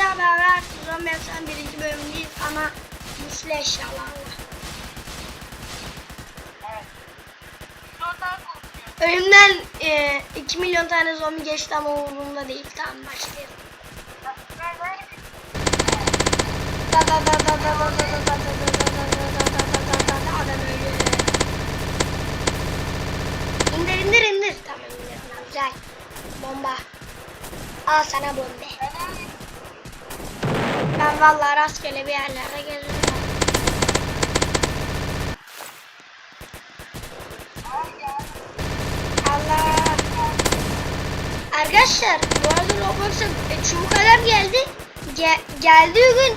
Herkese beraber Zombi Efsane birinci bölümdeyiz ama güçlü eşyalarla. Önümden e, 2 milyon tane zombi geçti ama umurumda değil. Tamam başlayalım. Da da da da da da da da da da da. Ben vallahi rastgele bir yerlere geziyorum. Allah. Arkadaşlar bu arada Roblox'a e, çubuk alarm geldi. Ge geldiği gün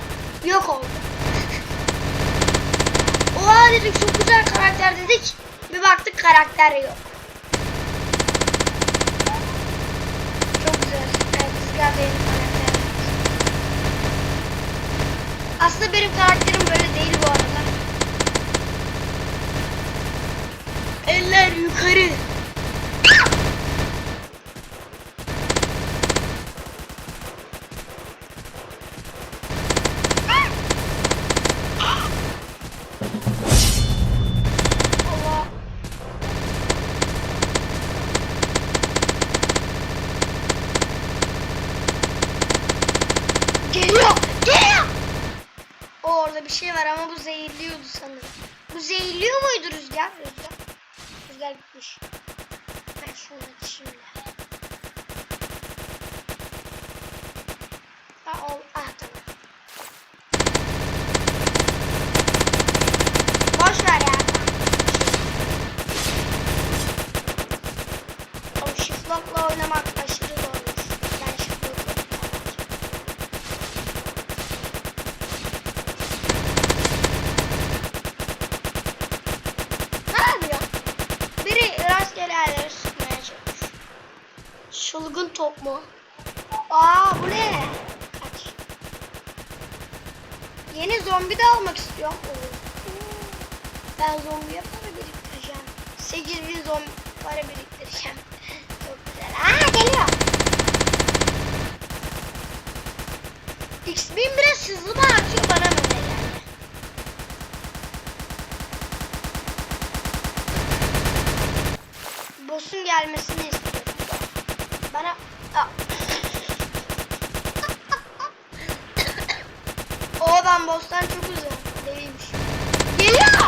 yok oldu. Oha dedik çok güzel karakter dedik. Bir baktık karakter yok. Çok güzel. Benim karakterim. Aslında benim karakterim böyle değil bu arada. Eller yukarı. Mermiler bitmiş. Ben şunu şimdi. Aa, Top mu? Aa bu ne? Kaç. Yeni zombi de almak istiyorum. Ben zombiye para biriktireceğim. 8000 zombi para biriktireceğim. Çok güzel. Aa geliyor. X1000 biraz hızlı mı artıyor bana mı öyle geldi? Boss'un gelmesini istiyorum. Bana... O ben boss'tan çok uzun. Değilmiş. Geliyor!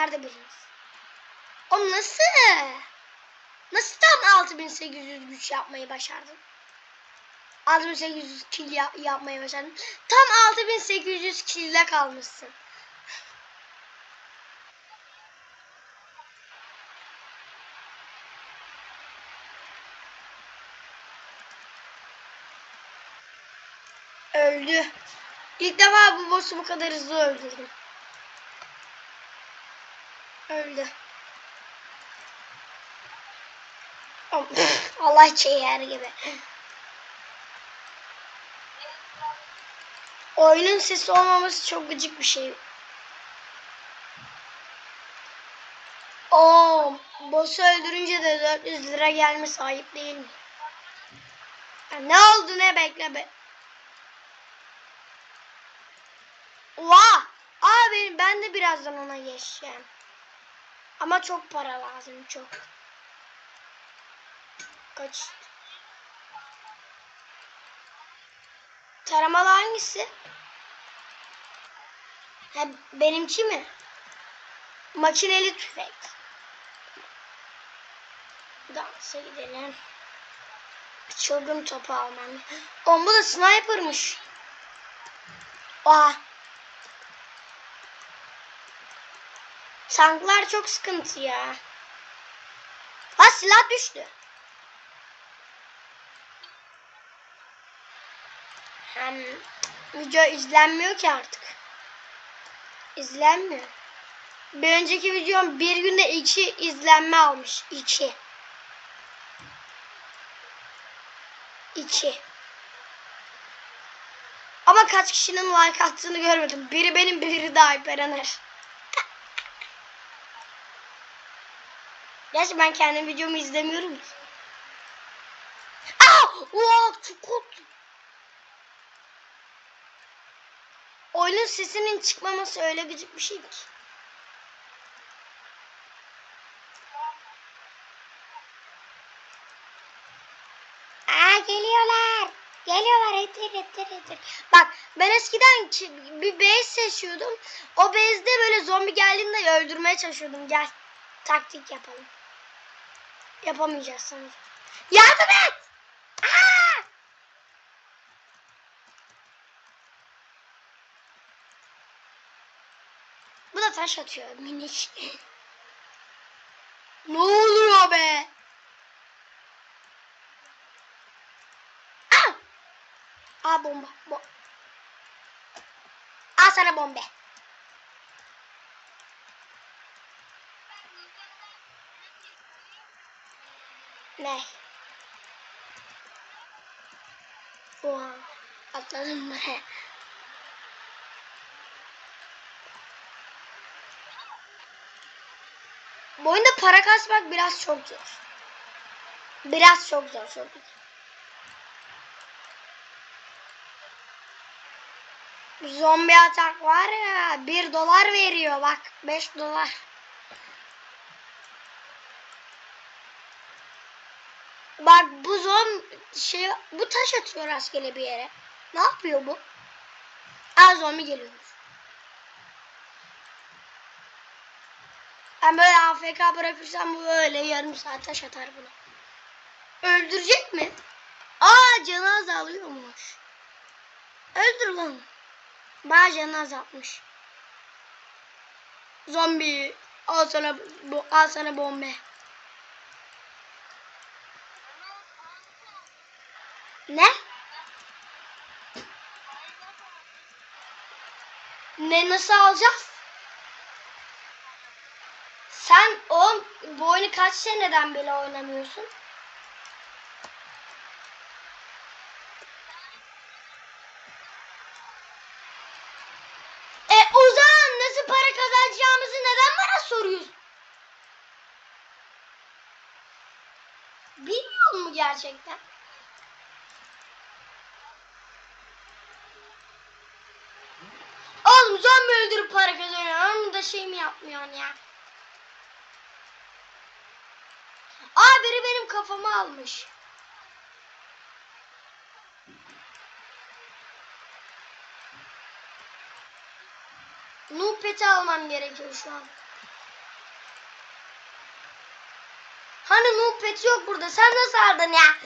Nerede biriniz? O nasıl? Nasıl tam 6800 güç yapmayı başardın? 6800 kill ya- yapmayı başardın. Tam 6800 kill'de kalmışsın. Öldü. İlk defa bu boss'u bu kadar hızlı öldürdüm. Öldü. Allah çeyer gibi. Oyunun sesi olmaması çok gıcık bir şey. Oo, boss'u öldürünce de 400 lira gelmesi ayıp değil mi? Ya ne oldu ne bekle be. Oha! Benim, ben de birazdan ona geçeceğim. Ama çok para lazım çok. Kaç? Taramalı hangisi? Ha, benimki mi? Makineli tüfek. Dansa gidelim. Çılgın topu almam. Bu da sniper'mış. Aa. Tanklar çok sıkıntı ya. Aa silah düştü. Hem video izlenmiyor ki artık. İzlenmiyor. Bir önceki videom bir günde iki izlenme almış. İki. İki. Ama kaç kişinin like attığını görmedim. Biri benim, biri de Alper Gerçi ben kendi videomu izlemiyorum ki. Aa! Oha çok korktum. Oyunun sesinin çıkmaması öyle gıcık bir şey ki. Aa geliyorlar. Geliyorlar ettir ettir ettir. Bak ben eskiden ki- bir base seçiyordum. O base'de böyle zombi geldiğinde öldürmeye çalışıyordum. Gel taktik yapalım. Yapamayacağız sanırım. Yardım et! Aa! Bu da taş atıyor minik. ne oluyor be? Aa! Aa bomba. Bo Al sana bombe. Ne? Oha. Atladım buraya. Bu oyunda para kasmak biraz çok zor. Biraz çok zor. Çok zor. Zombi atak var ya 1 dolar veriyor bak 5 dolar. Bak bu zom şey bu taş atıyor rastgele bir yere. Ne yapıyor bu? Aa zombi geliyor. Ben böyle AFK bırakırsam bu böyle yarım saat taş atar bunu. Öldürecek mi? Aa canı azalıyormuş. Öldür lan. Bayağı canı azaltmış. Zombi. Al sana, al sana bombe. Ne? Ne nasıl alacağız? Sen o bu oyunu kaç seneden beri oynamıyorsun? E o zaman nasıl para kazanacağımızı neden bana soruyorsun? Bilmiyor mu gerçekten? Oğlum zombi öldürüp para kazanıyorum. Onu da şey mi yapmıyorsun ya? Aa biri benim kafamı almış. Noob peti almam gerekiyor şu an. Hani noob peti yok burada. Sen nasıl aldın ya?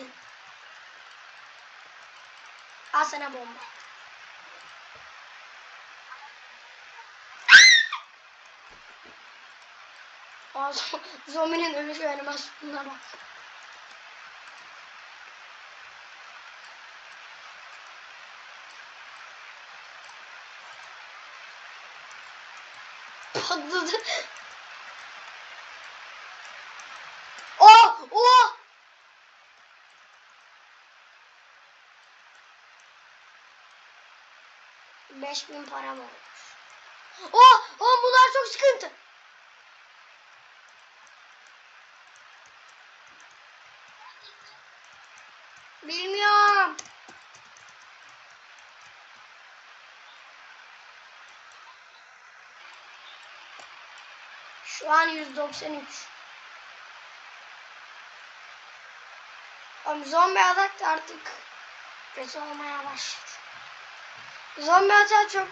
Al sana bomba. Aa, zo- zombinin ölüş animasyonuna bak. Patladı. Oh! Oh! Beş bin param olmuş. Oh! Oh bunlar çok sıkıntı. Şu an 193. Ama zombi atak artık kötü olmaya başladı. Zombi atak çok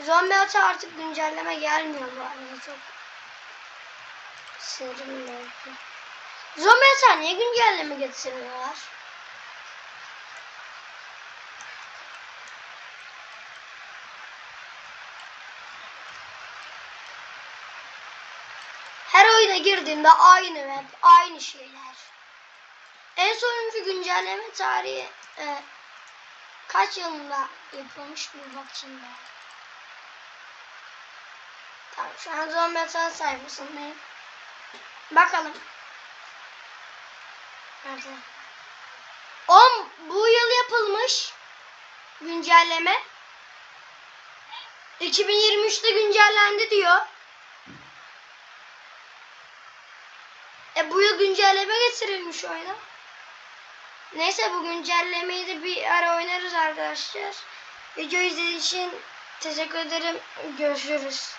zombi atak artık güncelleme gelmiyor bu arada çok bozdu. Zombi atak niye güncelleme getirmiyorlar? Oyuna girdiğimde aynı map, aynı şeyler. En sonuncu güncelleme tarihi e, kaç yılında yapılmış bir bakayım ben. Tamam şu an zombi yatağı sayfasındayım. Bakalım. Nerede? 10 bu yıl yapılmış güncelleme. 2023'te güncellendi diyor. E bu yıl güncelleme getirilmiş oyuna. Neyse bu güncellemeyi de bir ara oynarız arkadaşlar. Video izlediğiniz için teşekkür ederim. Görüşürüz.